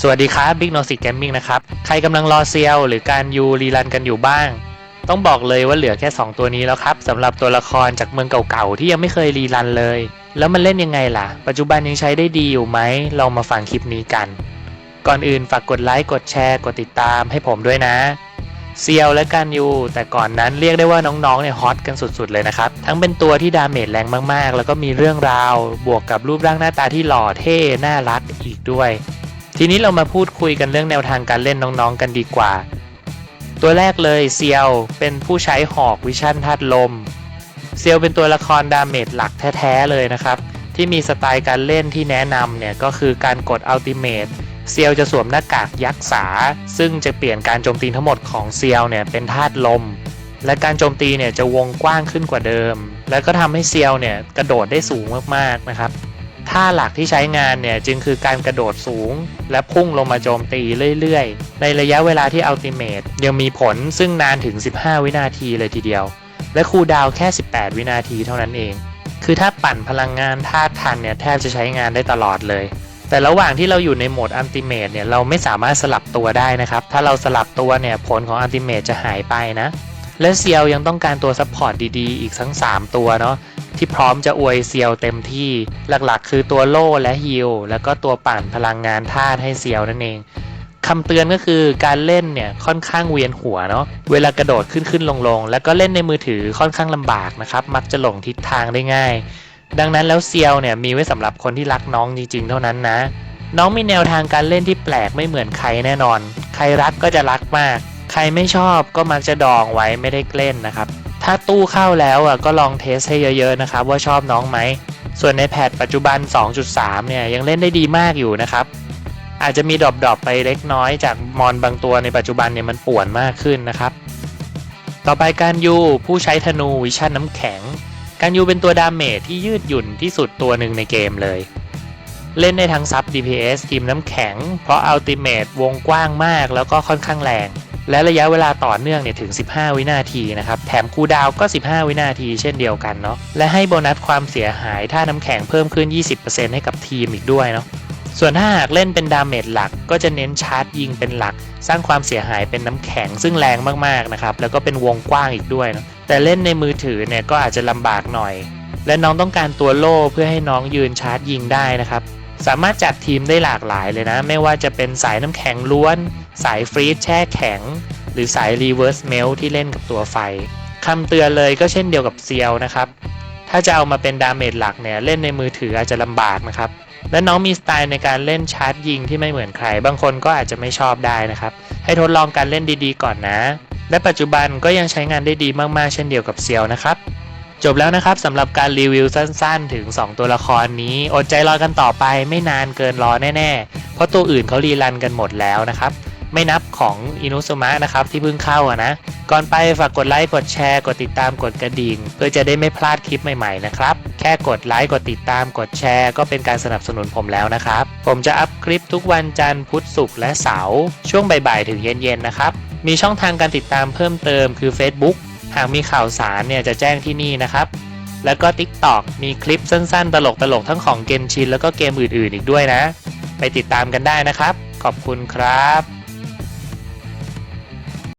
สวัสดีครับ Big n o s i c Gaming นะครับ ใครกำลังรอเซียวหรือการยูรีรันกันอยู่บ้าง ต้องบอกเลยว่าเหลือแค่ 2 ตัวนี้แล้วครับสำหรับตัวละครจากเมืองเก่าๆ ที่ยังไม่เคยรีรันเลย แล้วมันเล่นยังไงล่ะ ปัจจุบันยังใช้ได้ดีอยู่ไหมลองมาฟังคลิปนี้กัน ก่อนอื่นฝากกดไลค์กดแชร์กดติดตามให้ผมด้วยนะเซียวและการยูแต่ก่อนนั้นเรียกได้ว่าน้องๆเนี่ยฮอตกันสุดๆเลยนะครับ ทั้งเป็นตัวที่ดาเมจแรงมากๆ แล้วก็มีเรื่องราว บวกกับรูปร่างหน้าตาที่หล่อเท่น่ารักอีกด้วย ทีนี้เรามาพูดคุยกันเรื่องแนวทางการเล่นน้องๆกันดีกว่า ตัวแรกเลยเซียวเป็นผู้ใช้หอกวิชั่นธาตุลม เซียวเป็นตัวละครดาเมจหลักแท้ๆเลยนะครับ ที่มีสไตล์การเล่นที่แนะนำเนี่ยก็คือการกดอัลติเมทเซียวจะสวมหน้ากากยักษ์สา ซึ่งจะเปลี่ยนการโจมตีทั้งหมดของเซียวเนี่ยเป็นธาตุลม และการโจมตีเนี่ยจะวงกว้างขึ้นกว่าเดิม และก็ทำให้เซียวเนี่ยกระโดดได้สูงมากๆนะครับ ท่าหลักที่ใช้งานเนี่ยจึงคือการกระโดดสูง และพุ่งลงมาโจมตีเรื่อยๆ ในระยะเวลาที่อัลติเมทยังมีผลซึ่งนานถึง 15 วินาทีเลยทีเดียว และคูดาวแค่ 18 วินาทีเท่านั้นเอง คือถ้าปั่นพลังงานธาตุทันเนี่ยแทบจะใช้งานได้ตลอดเลยแต่ระหว่างที่เราอยู่ในโหมดอัลติเมทเนี่ยเราไม่สามารถสลับตัวได้นะครับ ถ้าเราสลับตัวเนี่ยผลของอัลติเมทจะหายไปนะ และเซียวยังต้องการตัวซัพพอร์ตดีๆ อีกทั้ง 3 ตัวเนาะที่พร้อมจะอวยเซียวเต็มที่หลักๆ คือตัวโล่และฮิลแล้วก็ตัวปั่นพลังงานธาตุให้เซียวนั่นเองคำเตือนก็คือการเล่นเนี่ยค่อนข้างเวียนหัวเนาะเวลากระโดดขึ้นขึ้นลงลงแล้วก็เล่นในมือถือค่อนข้างลำบากนะครับมักจะหลงทิศทางได้ง่าย ดังนั้นแล้วเซียวเนี่ยมีไว้สำหรับคนที่รักน้องจริงๆ เท่านั้นนะ น้องมีแนวทางการเล่นที่แปลกไม่เหมือนใครแน่นอน ใครรักก็จะรักมาก รไม่ชอบก็มักจะดองไว้ไม่ได้เล่นนะครับ ถ้าตู้เข้าแล้วอะก็ลองเทสให้เยอะๆนะครับว่าชอบน้องไหม ส่วนในแพทปัจจุบัน 2.3 เนี่ยยังเล่นได้ดีมากอยู่นะครับ อาจจะมีดรอปๆไปเล็กน้อยจากมอนบางตัวในปัจจุบันเนี่ยมันป่วนมากขึ้นนะครับ ต่อไปการยูผู้ใช้ธนูวิชั่นน้ำแข็ง การยูเป็นตัวดาเมจที่ยืดหยุ่นที่สุดตัวหนึ่งในเกมเลยเล่นได้ทั้งซับ DPS ทีมน้ำแข็ง เพราะอัลติเมทวงกว้างมากแล้วก็ค่อนข้างแรง และระยะเวลาต่อเนื่องเนี่ยถึง 15 วินาทีนะครับ แถมคูดาวก็ 15 วินาทีเช่นเดียวกันเนาะ และให้โบนัสความเสียหายถ้าน้ำแข็งเพิ่มขึ้น 20%ให้กับทีมอีกด้วยเนาะ ส่วนถ้าหากเล่นเป็นดาเมจหลัก ก็จะเน้นชาร์จยิงเป็นหลัก สร้างความเสียหายเป็นน้ำแข็งซึ่งแรงมากๆนะครับ แล้วก็เป็นวงกว้างอีกด้วยเนาะ แต่เล่นในมือถือเนี่ยก็อาจจะลำบากหน่อย และน้องต้องการตัวโล่เพื่อให้น้องยืนชาร์จยิงได้นะครับ สามารถจัดทีมได้หลากหลายเลยนะ ไม่ว่าจะเป็นสายน้ำแข็งล้วน สายฟรีซแช่แข็ง หรือสายรีเวิร์สเมลที่เล่นกับตัวไฟคำเตือนเลยก็เช่นเดียวกับเซียวนะครับ ถ้าจะเอามาเป็นดาเมจหลักเนี่ยเล่นในมือถืออาจจะลำบากนะครับ และน้องมีสไตล์ในการเล่นชาร์จยิงที่ไม่เหมือนใคร บางคนก็อาจจะไม่ชอบได้นะครับ ให้ทดลองการเล่นดีๆ ก่อนนะ และปัจจุบันก็ยังใช้งานได้ดีมากๆ เช่นเดียวกับเซียวนะครับ จบแล้วนะครับสำหรับการรีวิวสั้นๆ ถึง 2 ตัวละครนี้ อดใจรอกันต่อไปไม่นานเกินรอแน่ๆ เพราะตัวอื่นเขารีรันกันหมดแล้วนะครับ ไม่นับของอินุสมะนะครับที่เพิ่งเข้าอะนะ ก่อนไปฝากกดไลค์กดแชร์กดติดตามกดกระดิ่ง เพื่อจะได้ไม่พลาดคลิปใหม่ๆนะครับ แค่กดไลค์กดติดตามกดแชร์ก็เป็นการสนับสนุนผมแล้วนะครับ ผมจะอัพคลิปทุกวันจันทร์พุธศุกร์และเสาร์ช่วงบ่ายๆถึงเย็นๆนะครับมีช่องทางการติดตามเพิ่มเติมคือ Facebook หากมีข่าวสารเนี่ยจะแจ้งที่นี่นะครับ แล้วก็ TikTok มีคลิปสั้นๆ ตลกๆ ทั้งของเกมชินแล้วก็เกมอื่นๆ อีกด้วยนะ ไปติดตามกันได้นะครับ ขอบคุณครับ